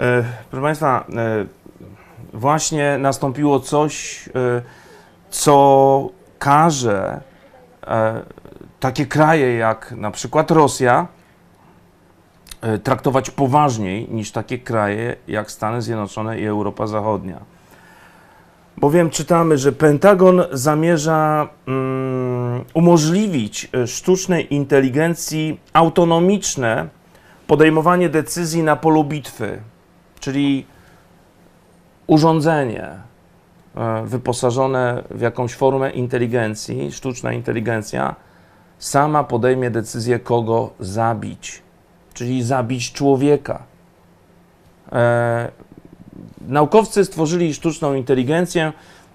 E, Proszę Państwa, e, właśnie nastąpiło coś, e, co każe takie kraje jak na przykład Rosja traktować poważniej niż takie kraje jak Stany Zjednoczone i Europa Zachodnia. Bowiem czytamy, że Pentagon zamierza mm, umożliwić sztucznej inteligencji autonomiczne podejmowanie decyzji na polu bitwy, czyli urządzenie e, wyposażone w jakąś formę inteligencji, sztuczna inteligencja, sama podejmie decyzję, kogo zabić, czyli zabić człowieka. E, naukowcy stworzyli sztuczną inteligencję.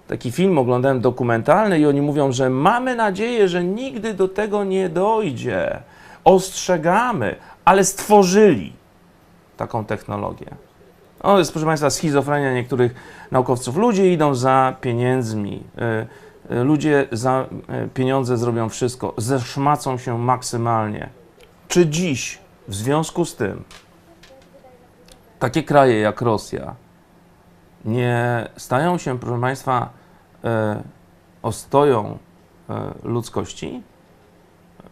Taki film oglądałem dokumentalny i oni mówią, że mamy nadzieję, że nigdy do tego nie dojdzie. Ostrzegamy, ale stworzyli taką technologię. O, jest, proszę Państwa, schizofrenia niektórych naukowców. Ludzie idą za pieniędzmi. Y, y, Ludzie za y, pieniądze zrobią wszystko. Zeszmacą się maksymalnie. Czy dziś, w związku z tym, takie kraje jak Rosja nie stają się, proszę Państwa, e, ostoją e, ludzkości,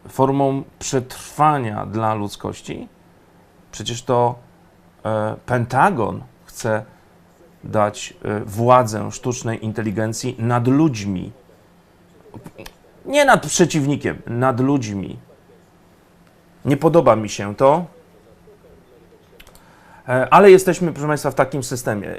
formą przetrwania dla ludzkości? Przecież to e, Pentagon chce dać e, władzę sztucznej inteligencji nad ludźmi. Nie nad przeciwnikiem, nad ludźmi. Nie podoba mi się to, E, Ale jesteśmy, proszę Państwa, w takim systemie.